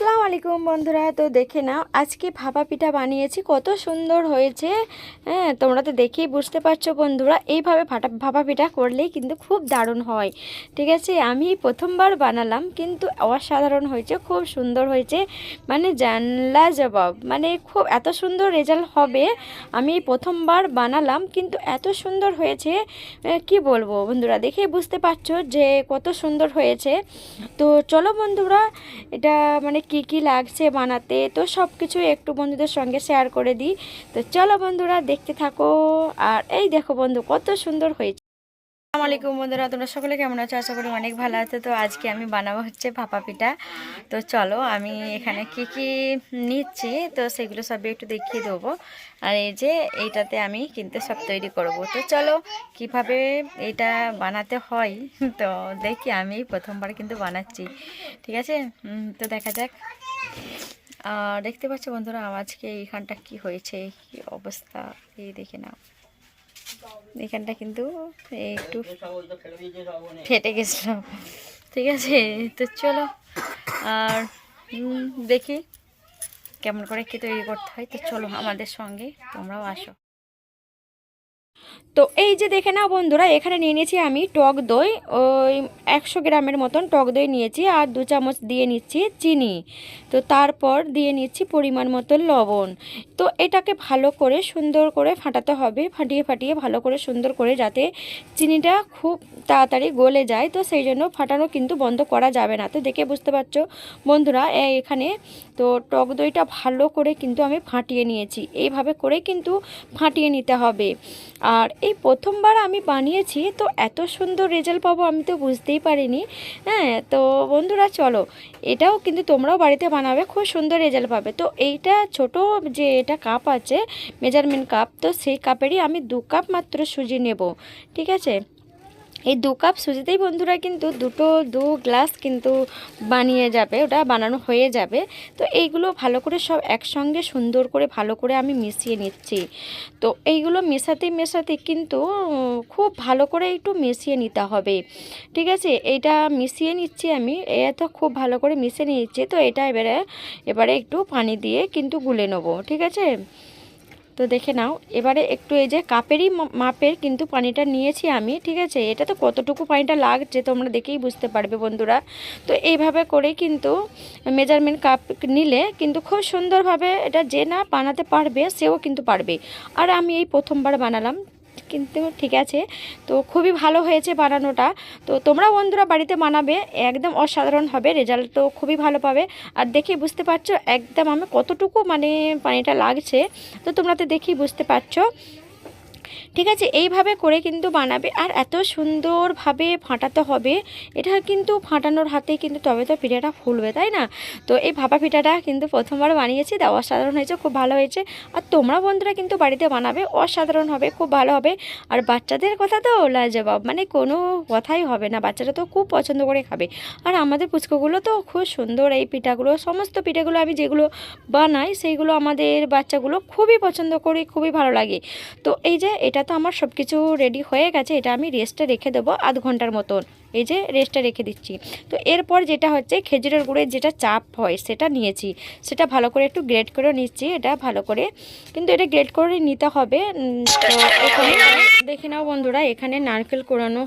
আসসালামু আলাইকুম বন্ধুরা, তো দেখে নাও, আজকে ভাপা পিঠা বানিয়েছি, কত সুন্দর হয়েছে। হ্যাঁ তোমরা তো দেখেই বুঝতে পারছ বন্ধুরা, এইভাবে ভাটা, ভাপা পিঠা করলেই কিন্তু খুব দারুণ হয়। ঠিক আছে, আমি প্রথমবার বানালাম, কিন্তু অসাধারণ হয়েছে, খুব সুন্দর হয়েছে মানে জানলা জবাব মানে খুব এত সুন্দর রেজাল্ট হবে, আমি প্রথমবার বানালাম, কিন্তু এত সুন্দর হয়েছে কি বলব বন্ধুরা, দেখেই বুঝতে পারছ যে কত সুন্দর হয়েছে। তো চলো বন্ধুরা, এটা মানে কি কি লাগছে বানাতে, তো সব কিছু একটু বন্ধুদের সঙ্গে শেয়ার করে দিই। তো চলো বন্ধুরা দেখতে থাকো। আর এই দেখো বন্ধু, কত সুন্দর হয়েছে। আসসালামু আলাইকুম বন্ধুরা, তোমরা সকলে কেমন আছো? আশা করি অনেক ভালো আছে। তো আজকে আমি বানাবো হচ্ছে ভাপা পিঠা। তো চলো, আমি এখানে কি কি নিচ্ছি, তো সেগুলো সবই একটু দেখিয়ে দেবো। আর এই যে এইটাতে আমি কিন্তু সব তৈরি করব। তো চলো, কীভাবে এটা বানাতে হয়? তো দেখি, আমি প্রথমবার কিন্তু বানাচ্ছি। ঠিক আছে? তো দেখা যাক। দেখতে পাচ্ছ বন্ধুরা আমার আজকে এইখানটা কি হয়েছে? কি অবস্থা? এই দেখে নাও। এখানটা কিন্তু একটু ফেটে গেছিল। ঠিক আছে তো চলো আর দেখি কেমন করে কি তৈরি করতে হয়। তো চলো আমাদের সঙ্গে তোমরাও আসো। তো এই যে দেখে নাও বন্ধুরা, এখানে নিয়ে নিয়েছি আমি টক দই, ওই একশো গ্রামের মতন টক দই নিয়েছি আর দু চামচ দিয়ে নিচ্ছি চিনি। তো তারপর দিয়ে নিচ্ছি পরিমাণ মতো লবণ। তো এটাকে ভালো করে সুন্দর করে ফাটাতে হবে, ফাটিয়ে ফাটিয়ে ভালো করে সুন্দর করে যাতে চিনিটা খুব তাড়াতাড়ি গলে যায়। তো সেই জন্য ফাটানো কিন্তু বন্ধ করা যাবে না। তো দেখে বুঝতে পারছ বন্ধুরা এখানে তো টক দইটা ভালো করে কিন্তু আমি ফাটিয়ে নিয়েছি। এইভাবে করে কিন্তু ফাটিয়ে নিতে হবে। আর এই প্রথমবার আমি বানিয়েছি, তো এত সুন্দর রেজাল্ট পাবো আমি তো বুঝতেই পারিনি। হ্যাঁ তো বন্ধুরা চলো, এটাও কিন্তু তোমরাও বাড়িতে বানাবে, খুব সুন্দর রেজাল্ট পাবে। তো এইটা ছোট যে এটা কাপ আছে মেজারমেন্ট কাপ তো সেই কাপেরই আমি দু কাপ মাত্র সুজি নেব, ঠিক আছে? এই দু কাপ সুজিতেই বন্ধুরা কিন্তু দুটো, দু গ্লাস কিন্তু বানিয়ে যাবে, ওটা বানানো হয়ে যাবে। তো এইগুলো ভালো করে সব একসঙ্গে সুন্দর করে, ভালো করে আমি মিশিয়ে নিচ্ছি। তো এইগুলো মেশাতে মেশাতে কিন্তু, খুব ভালো করে একটু মিশিয়ে নিতে হবে। ঠিক আছে? এইটা মিশিয়ে নিচ্ছি আমি এ তো খুব ভালো করে মিশিয়ে নিচ্ছি। তো এটা এবারে এবারে একটু পানি দিয়ে কিন্তু গুলে নেব। ঠিক আছে? তো দেখে নাও, এবারে একটু এই যে কাপেরই মাপের কিন্তু পানিটা নিয়েছি আমি, ঠিক আছে? এটা তো কতটুকু পানিটা লাগছে তোমরা দেখেই বুঝতে পারবে বন্ধুরা। তো এইভাবে করে কিন্তু মেজারমেন্ট কাপ নিলে কিন্তু খুব সুন্দরভাবে এটা যে না বানাতে পারবে সেও কিন্তু পারবে। আর আমি এই প্রথমবার বানালাম কিন্তু ঠিক আছে। তো খুবই ভালো হয়েছে বানানোটা। তো তোমরা বন্ধুরা বাড়িতে বানাবে, একদম অসাধারণ হবে রেজাল্ট তো খুবই ভালো পাবে। আর দেখে বুঝতে পারছ একদম আমি কতটুকু মানে পানিটা লাগছে, তো তোমরা তো দেখেই বুঝতে পারছ। ঠিক আছে? এইভাবে করে কিন্তু বানাবে। আর এত সুন্দরভাবে ফাটাতে হবে, এটা কিন্তু ফাটানোর হাতে কিন্তু তবে তো পিঠাটা ফুলবে, তাই না? তো এই ভাপা পিঠাটা কিন্তু প্রথমবার বানিয়েছি তা অসাধারণ হয়েছে, খুব ভালো হয়েছে। আর তোমরা বন্ধুরা কিন্তু বাড়িতে বানাবে, অসাধারণ হবে, খুব ভালো হবে। আর বাচ্চাদের কথা তো লাজবাব মানে কোনো কথাই হবে না, বাচ্চারা তো খুব পছন্দ করে খাবে। আর আমাদের পুচকোগুলো তো খুব সুন্দর, এই পিঠাগুলো, সমস্ত পিঠাগুলো আমি যেগুলো বানাই, সেইগুলো আমাদের বাচ্চাগুলো খুবই পছন্দ করি, খুবই ভালো লাগে। তো এই যে এটা তো আমার সব কিছু রেডি হয়ে গেছে, এটা আমি রেস্টে রেখে দেবো আধ ঘণ্টার মতন। এই যে রেস্টটা রেখে দিচ্ছি। তো এরপর যেটা হচ্ছে, খেজুরের গুড়ের যেটা চাপ হয় সেটা নিয়েছি। সেটা ভালো করে একটু গ্রেড করে নিচ্ছি, এটা ভালো করে। কিন্তু এটা গ্রেড করে নিতে হবে তো এখানে দেখে নাও বন্ধুরা, এখানে নারকেল কোড়ানো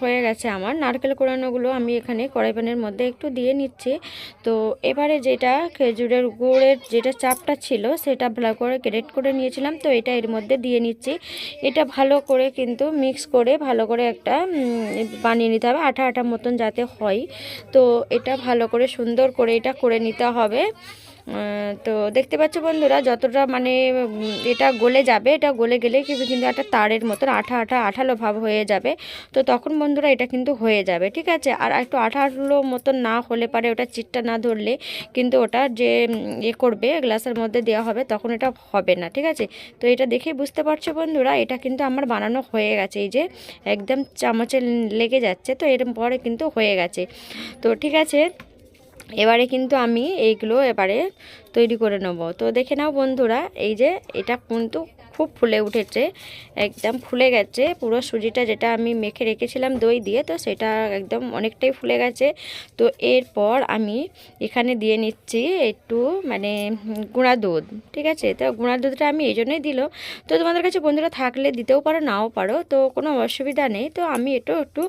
হয়ে গেছে আমার। নারকেল কোড়ানোগুলো আমি এখানে কড়াই প্যানের মধ্যে একটু দিয়ে নিচ্ছি। তো এবারে যেটা খেজুরের গুড়ের যেটা চাপটা ছিল, সেটা ভালো করে গ্রেড করে নিয়েছিলাম। তো এটা এর মধ্যে দিয়ে নিচ্ছি। এটা ভালো করে কিন্তু মিক্স করে ভালো করে একটা বানিয়ে নিতে হবে। আঠা আঠা মতন যাতে হয়। তো এটা ভালো করে সুন্দর করে এটা করে নিতে হবে। তো দেখতে পাচ্ছ বন্ধুরা, যতটা মানে এটা গলে যাবে, এটা গলে গেলে কিন্তু কিন্তু একটা তারের মতন আঠা আঠা আঠালো ভাব হয়ে যাবে। তো তখন বন্ধুরা এটা কিন্তু হয়ে যাবে, ঠিক আছে? আর একটু আঠালো মতন না হলে পারে, ওটা চিটটা না ধরলে কিন্তু ওটা যে এ করবে, গ্লাসের মধ্যে দেওয়া হবে, তখন এটা হবে না, ঠিক আছে? তো এটা দেখেই বুঝতে পারছ বন্ধুরা, এটা কিন্তু আমার বানানো হয়ে গেছে, এই যে একদম চামচে লেগে যাচ্ছে, তো এর পরে কিন্তু হয়ে গেছে। তো ঠিক আছে? এবারে কিন্তু আমি এইগুলো এবারে তৈরি করে নেব। তো দেখে নাও বন্ধুরা, এই যে এটা কিন্তু খুব ফুলে উঠেছে, একদম ফুলে গেছে। পুরো সুজিটা যেটা আমি মেখে রেখেছিলাম দই দিয়ে, তো সেটা একদম অনেকটাই ফুলে গেছে। তো এরপর আমি এখানে দিয়ে নিচ্ছি একটু মানে গুঁড়া দুধ, ঠিক আছে? তো গুঁড়া দুধটা আমি এই জন্যই দিল। তো তোমাদের কাছে বন্ধুরা থাকলে দিতেও পারো, নাও পারো, তো কোনো অসুবিধা নেই। তো আমি একটু একটু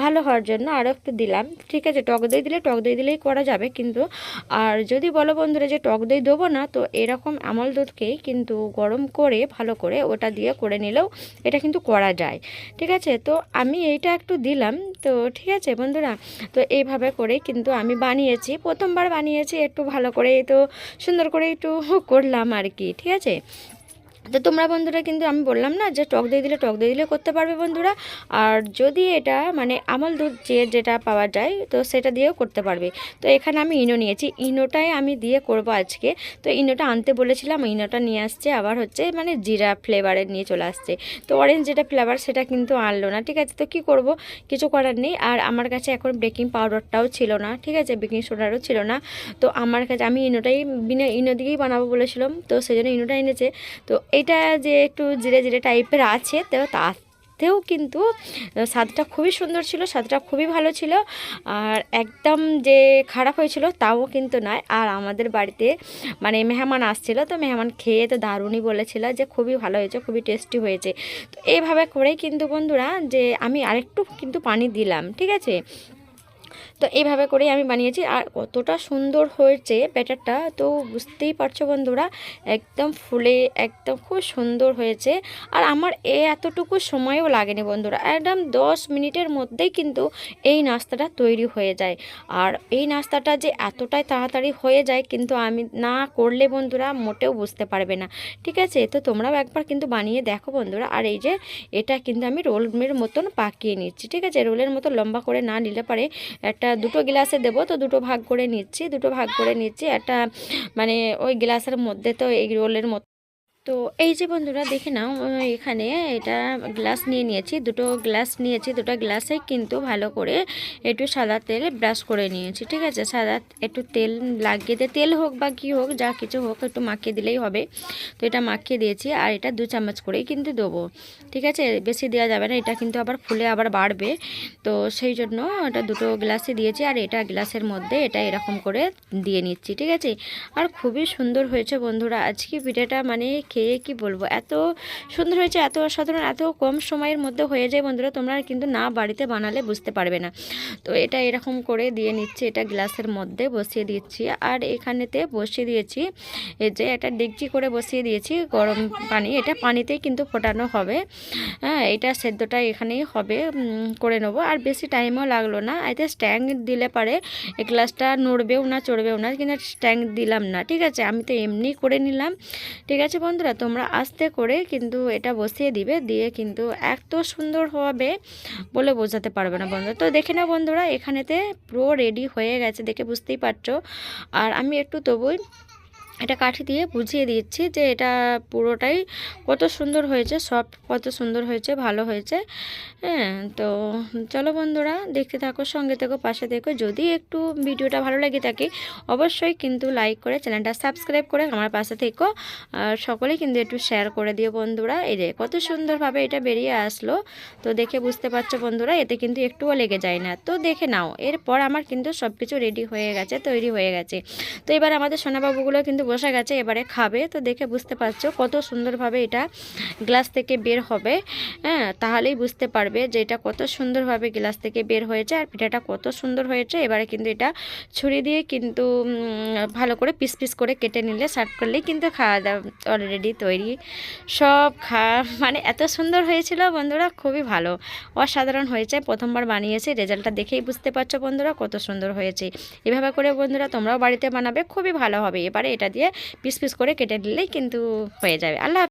ভালো হওয়ার জন্য আরও একটু দিলাম, ঠিক আছে? টক দই দিলে টক দই দিলেই করা যাবে কিন্তু। আর যদি বলো বন্ধুরা যে টক দই দেবো না, তো এরকম আমল দুধকেই কিন্তু গরম করে ভালো করে ওটা দিয়ে করে নিলেও এটা কিন্তু করা যায়। ঠিক আছে? তো আমি এইটা একটু দিলাম। তো ঠিক আছে বন্ধুরা? তো এইভাবে করে কিন্তু আমি বানিয়েছি। প্রথমবার বানিয়েছি, একটু ভালো করে তো সুন্দর করে একটু করলাম আর কি। ঠিক আছে? তো তোমরা বন্ধুরা কিন্তু আমি বললাম না যে টক দই দিলে টক দই দিলে করতে পারবে বন্ধুরা। আর যদি এটা মানে আমল দুধ যে যেটা পাওয়া যায়, তো সেটা দিয়েও করতে পারবে। তো এখানে আমি ইনো নিয়েছি। ইনোটাই আমি দিয়ে করব আজকে। তো ইনোটা আনতে বলেছিলাম, ইনোটা নিয়ে আসছে। আবার হচ্ছে মানে জিরা ফ্লেভারের নিয়ে চলে আসছে। তো অরেঞ্জ যেটা ফ্লেভার সেটা কিন্তু আনলো না। ঠিক আছে, তো কি করব? কিছু করার নেই। আর আমার কাছে এখন বেকিং পাউডারটাও ছিল না। ঠিক আছে বেকিং সোডারও ছিল না। তো আমার কাছে আমি ইনোটাই বিনা ইনো দিয়েই বানাবো বলেছিলাম। তো সেই জন্য ইনোটা এনেছে। তো এটা যে একটু জিরে জিরে টাইপের আছে, তো তাতেও কিন্তু স্বাদটা খুবই সুন্দর ছিল, স্বাদটা খুবই ভালো ছিল। আর একদম যে খারাপ হয়েছিল তাও কিন্তু নয়। আর আমাদের বাড়িতে মানে মেহমান আসছিল, তো মেহমান খেয়ে তো দারুণই বলেছিল যে খুবই ভালো হয়েছে, খুবই টেস্টি হয়েছে। তো এইভাবে করেই কিন্তু বন্ধুরা যে আমি আরেকটু কিন্তু পানি দিলাম, ঠিক আছে? তো এইভাবে করেই আমি বানিয়েছি। আর কতটা সুন্দর হয়েছে ব্যাটারটা, তো বুঝতেই পারছ বন্ধুরা, একদম ফুলে, একদম খুব সুন্দর হয়েছে। আর আমার এ এতটুকু সময়ও লাগেনি বন্ধুরা, একদম দশ মিনিটের মধ্যেই কিন্তু এই নাস্তাটা তৈরি হয়ে যায়। আর এই নাস্তাটা যে এতটাই তাড়াতাড়ি হয়ে যায় কিন্তু আমি না করলে বন্ধুরা মোটেও বুঝতে পারবে না। ঠিক আছে? তো তোমরাও একবার কিন্তু বানিয়ে দেখো বন্ধুরা। আর এই যে এটা কিন্তু আমি রোলের মতন পাকিয়ে নিচ্ছি। ঠিক আছে? রোলের মতো লম্বা করে না নিলে পারে একটা দুটো গ্লাসে দেব, তো দুটো ভাগ করে নিচ্ছি, দুটো ভাগ করে নিচ্ছি, একটা মানে ওই গ্লাসের মধ্যে তো এই রোলের মতো তো এই যে বন্ধুরা, দেখে নাও এখানে এটা গ্লাস নিয়ে নিয়েছি, দুটো গ্লাস নিয়েছি, দুটো গ্লাসে কিন্তু ভালো করে একটু সাদা তেল ব্রাশ করে নিয়েছি, ঠিক আছে? সাদা একটু তেল লাগিয়ে দিয়ে, তেল হোক বা কী হোক, যা কিছু হোক, একটু মাখিয়ে দিলেই হবে। তো এটা মাখিয়ে দিয়েছি, আর এটা দু চামচ করেই কিন্তু দেবো, ঠিক আছে? বেশি দেওয়া যাবে না, এটা কিন্তু আবার ফুলে আবার বাড়বে। তো সেই জন্য এটা দুটো গ্লাসে দিয়েছি, আর এটা গ্লাসের মধ্যে এটা এরকম করে দিয়ে নিচ্ছি, ঠিক আছে? আর খুবই সুন্দর হয়েছে বন্ধুরা, আজকে পিঠাটা মানে খেয়ে কি বলব? এত সুন্দর হয়েছে, এত অসাধারণ, এত কম সময়ের মধ্যে হয়ে যায় বন্ধুরা, তোমরা কিন্তু না বাড়িতে বানালে বুঝতে পারবে না। তো এটা এরকম করে দিয়ে নিচ্ছি, এটা গ্লাসের মধ্যে বসিয়ে দিচ্ছি, আর এখানেতে বসিয়ে দিয়েছি যে একটা ডেকচি করে বসিয়ে দিয়েছি, গরম পানি, এটা পানিতেই কিন্তু ফোটানো হবে। হ্যাঁ এটা সেদ্ধটা এখানেই হবে করে নেব, আর বেশি টাইমও লাগল না, এতে স্ট্যাং দিলে পারে, এই গ্লাসটা নড়বেও না, চড়বেও না, কিন্তু স্ট্যাং দিলাম না, ঠিক আছে? আমি তো এমনি করে নিলাম, ঠিক আছে বন্ধুরা? তোমরা আস্তে করে কিন্তু এটা বসিয়ে দিবে, দিয়ে কিন্তু এত সুন্দর হবে বলে বোঝাতে পারবে না বন্ধুরা। তো দেখে না বন্ধুরা, এখানেতে পুরো রেডি হয়ে গেছে দেখে বুঝতেই পারছ। আর আমি একটু তবুই এটা কাঠি দিয়ে বুঝিয়ে দিচ্ছি যে এটা পুরোটাই কত সুন্দর হয়েছে সব কত সুন্দর হয়েছে, ভালো হয়েছে। হ্যাঁ তো চলো বন্ধুরা, দেখতে থাকো, সঙ্গে থেকো, পাশে থেকো। যদি একটু ভিডিওটা ভালো লাগে থাকে, অবশ্যই কিন্তু লাইক করে চ্যানেলটা সাবস্ক্রাইব করে আমার পাশে থেকো। আর সকলে কিন্তু একটু শেয়ার করে দিও বন্ধুরা। এই যে কত সুন্দরভাবে এটা বেরিয়ে আসলো। তো দেখে বুঝতে পারছ বন্ধুরা, এতে কিন্তু একটুও লেগে যায় না। তো দেখে নাও, এরপর আমার কিন্তু সব কিছু রেডি হয়ে গেছে, তৈরি হয়ে গেছে। তো এবার আমাদের সোনাবাবুগুলো কিন্তু বসে গেছে, এবারে খাবে। তো দেখে বুঝতে পারছ কত সুন্দরভাবে এটা গ্লাস থেকে বের হবে। হ্যাঁ তাহলেই বুঝতে পারবে যে এটা কত সুন্দরভাবে গ্লাস থেকে বের হয়েছে আর পিঠাটা কত সুন্দর হয়েছে। এবারে কিন্তু এটা ছুরি দিয়ে কিন্তু ভালো করে পিস পিস করে কেটে নিলে, সার্ভ করলেই কিন্তু খাওয়া দাওয়া অলরেডি তৈরি। সব খা মানে এত সুন্দর হয়েছিল বন্ধুরা, খুবই ভালো। অসাধারণ হয়েছে, প্রথমবার বানিয়েছি, রেজাল্টটা দেখেই বুঝতে পারছ বন্ধুরা কত সুন্দর হয়েছে। এভাবে করে বন্ধুরা তোমরাও বাড়িতে বানাবে, খুবই ভালো হবে। এবারে এটা দিয়ে পিস পিস করে কেটে নিলেই কিন্তু হয়ে যাবে আল্লাহ।